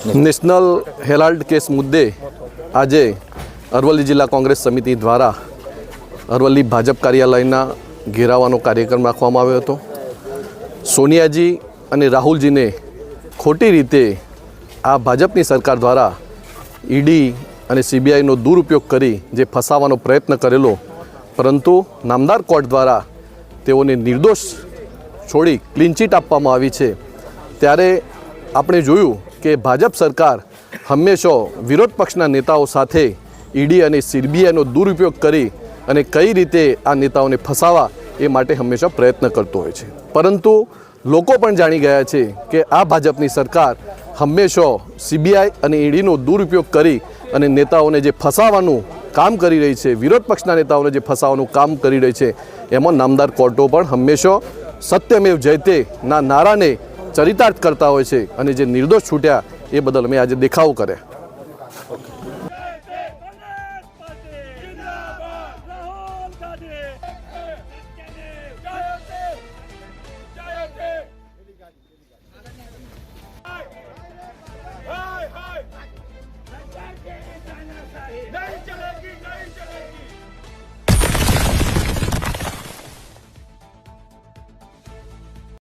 National Herald case મુદ્દે આજે અરવલ્લી જિલ્લા કોંગ્રેસ સમિતિ દ્વારા અરવલ્લી ભાજપ કાર્યાલયના ઘેરાવાનો કાર્યક્રમ રાખવામાં આવ્યો હતો. સોનિયાજી અને રાહુલજીને ખોટી રીતે આ ભાજપની સરકાર દ્વારા ઈડી અને સીબીઆઈનો દુરુપયોગ કરી જે ફસાવાનો પ્રયત્ન કરેલો, પરંતુ નામદાર કોર્ટ દ્વારા તેઓને નિર્દોષ છોડી ક્લીન ચીટ આપવામાં આવી છે. ત્યારે આપણે જોયું કે ભાજપ સરકાર હંમેશા વિરોધ પક્ષના નેતાઓ સાથે ઈડી અને સીબીઆઈનો દુરુપયોગ કરી અને કઈ રીતે આ નેતાઓને ફસાવા એ માટે હંમેશા પ્રયત્ન કરતો હોય છે. પરંતુ લોકો પણ જાણી ગયા છે કે આ ભાજપની સરકાર હંમેશા સીબીઆઈ અને ઈડીનો દુરુપયોગ કરી અને નેતાઓને જે ફસાવાનું કામ કરી રહી છે, વિરોધ પક્ષના નેતાઓને જે ફસાવાનું કામ કરી રહી છે, એમાં નામદાર કોર્ટો પણ હંમેશા સત્યમેવ જયતે ના નારાને ચરિતાર્થ કરતા હોય છે અને જે નિર્દોષ છૂટ્યા એ બદલ અમે આજે દેખાવો કર્યા.